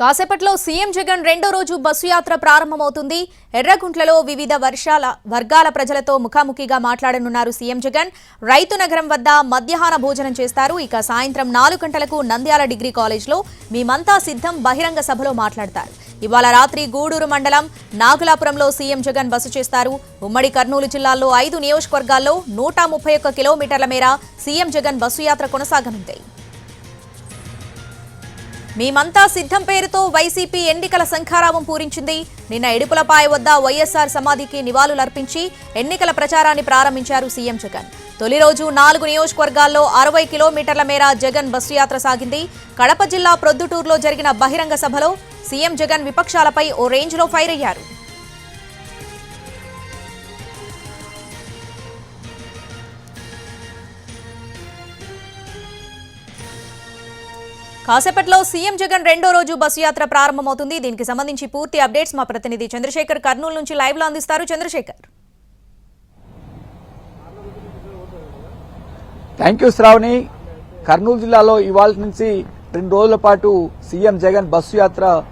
కాసేపట్లో సీఎం జగన్ రెండో రోజు బస్సు యాత్ర ప్రారంభమవుతుంది. ఎర్రగుంట్లలో వివిధ వర్షాల వర్గాల ప్రజలతో ముఖాముఖిగా మాట్లాడనున్నారు సీఎం జగన్. రైతు నగరం వద్ద మధ్యాహ్న భోజనం చేస్తారు. ఇక సాయంత్రం నాలుగు గంటలకు నంద్యాల డిగ్రీ కాలేజ్లో మేమంతా సిద్ధం బహిరంగ సభలో మాట్లాడతారు. ఇవాళ రాత్రి గూడూరు మండలం నాగులాపురంలో సీఎం జగన్ బస చేస్తారు. ఉమ్మడి కర్నూలు జిల్లాలో ఐదు నియోజకవర్గాల్లో నూట ముప్పై ఒక్క కిలోమీటర్ల మేర సీఎం జగన్ బస్సు యాత్ర కొనసాగనుంది. మేమంతా సిద్ధం పేరుతో వైసీపీ ఎన్నికల శంఖారావం పూరించింది. నిన్న ఎడుపులపాయ వద్ద వైఎస్ఆర్ సమాధికి నివాళులర్పించి ఎన్నికల ప్రచారాన్ని ప్రారంభించారు సీఎం జగన్. తొలి రోజు నాలుగు నియోజకవర్గాల్లో అరవై కిలోమీటర్ల మేర జగన్ బస్సు యాత్ర సాగింది. కడప జిల్లా ప్రొద్దుటూరులో జరిగిన బహిరంగ సభలో సీఎం జగన్ విపక్షాలపై ఓ రేంజ్లో ఫైర్ అయ్యారు. కాసేపట్లో సీఎం జగన్ రెండో రోజు బస్సు యాత్ర ప్రారంభమవుతుంది. దీనికి సంబంధించి పూర్తి అప్డేట్స్ మా ప్రతినిధి చంద్రశేఖర్ కర్నూలు నుంచి లైవ్లో అందిస్తారు. Chandrasekhar. Thank you Sravani. Kurnool జిల్లాలో ఇవాళ నుంచి రెండు రోజుల పాటు సీఎం జగన్ బస్సు యాత్ర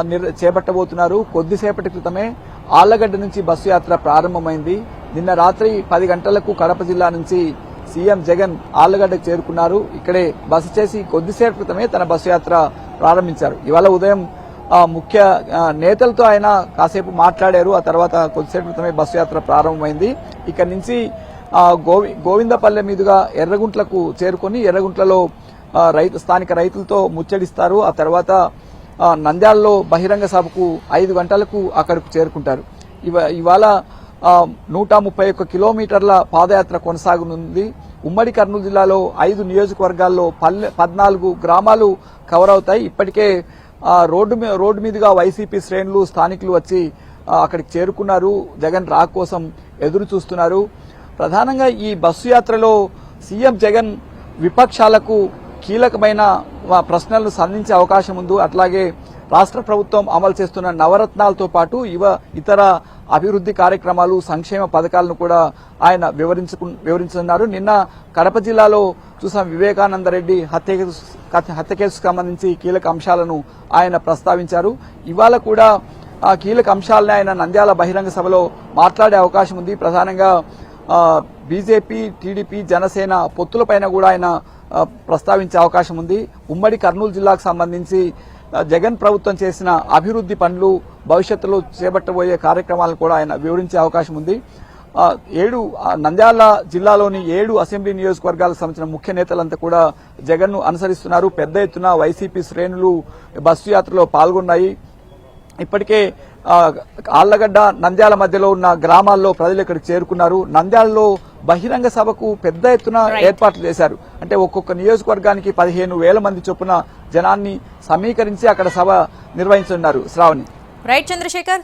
నిర్- చేపట్టబోతున్నారు. కొద్దిసేపటి క్రితమే ఆళ్ళగడ్డ నుంచి బస్సు యాత్ర ప్రారంభమైంది. నిన్న రాత్రి పది గంటలకు కడప జిల్లా నుంచి సీఎం జగన్ ఆళ్ళగడ్డకు చేరుకున్నారు. ఇక్కడే బస చేసి కొద్దిసేపు క్రితమే తన బస్సు యాత్ర ప్రారంభించారు. ఇవాళ ఉదయం ముఖ్య నేతలతో ఆయన కాసేపు మాట్లాడారు. ఆ తర్వాత కొద్దిసేపు క్రితమే బస్సు యాత్ర ప్రారంభమైంది. ఇక్కడ నుంచి గోవి గోవిందపల్లె మీదుగా ఎర్రగుంట్లకు చేరుకొని ఎర్రగుంట్లలో రైతు స్థానిక రైతులతో ముచ్చడిస్తారు ఆ తర్వాత నంద్యాలలో బహిరంగ సభకు ఐదు గంటలకు అక్కడకు చేరుకుంటారు. ఇవా ఇవాళ నూట ముప్పై ఒక్క కిలోమీటర్ల పాదయాత్ర కొనసాగనుంది. ఉమ్మడి కర్నూలు జిల్లాలో ఐదు నియోజకవర్గాల్లో పల్లె పద్నాలుగు గ్రామాలు కవర్ అవుతాయి ఇప్పటికే రోడ్డు రోడ్డు మీదుగా వైసీపీ శ్రేణులు స్థానికులు వచ్చి అక్కడికి చేరుకున్నారు. జగన్ రా కోసం ఎదురు చూస్తున్నారు. ప్రధానంగా ఈ బస్సు యాత్రలో సీఎం జగన్ విపక్షాలకు కీలకమైన ప్రశ్నలను సంధించే అవకాశం ఉంది. అట్లాగే రాష్ట్ర ప్రభుత్వం అమలు చేస్తున్న నవరత్నాలతో పాటు ఇవ ఇతర అభివృద్ధి కార్యక్రమాలు సంక్షేమ పథకాలను కూడా ఆయన వివరించుకు వివరించనున్నారు. నిన్న కడప జిల్లాలో చూసాం వివేకానంద రెడ్డి హత్య కేసు- హత్య కేసుకు సంబంధించి కీలక అంశాలను ఆయన ప్రస్తావించారు. ఇవాళ కూడా ఆ కీలక అంశాలని ఆయన నంద్యాల బహిరంగ సభలో మాట్లాడే అవకాశం ఉంది. ప్రధానంగా బీజేపీ టీడీపీ జనసేన పొత్తులపైన కూడా ఆయన ప్రస్తావించే అవకాశం ఉంది. ఉమ్మడి కర్నూలు జిల్లాకు సంబంధించి జగన్ ప్రభుత్వం చేసిన అభివృద్ధి పనులు భవిష్యత్తులో చేపట్టబోయే కార్యక్రమాలను కూడా ఆయన వివరించే అవకాశం ఉంది. ఏడు నంద్యాల జిల్లాలోని ఏడు అసెంబ్లీ నియోజకవర్గాలకు సంబంధించిన ముఖ్య నేతలంతా కూడా జగన్ను అనుసరిస్తున్నారు. పెద్ద ఎత్తున వైసీపీ శ్రేణులు బస్సు యాత్రలో పాల్గొన్నాయి. ఇప్పటికే ఆళ్ళగడ్డ నంద్యాల మధ్యలో ఉన్న గ్రామాల్లో ప్రజలు ఇక్కడికి చేరుకున్నారు. నంద్యాలలో బహిరంగ సభకు పెద్ద ఎత్తున. ఏర్పాట్లు చేశారు. అంటే ఒక్కొక్క నియోజకవర్గానికి పదిహేను వేల మంది చొప్పున జనాన్ని సమీకరించి అక్కడ సభ నిర్వహించున్నారు శ్రావణి. రైట్ చంద్రశేఖర్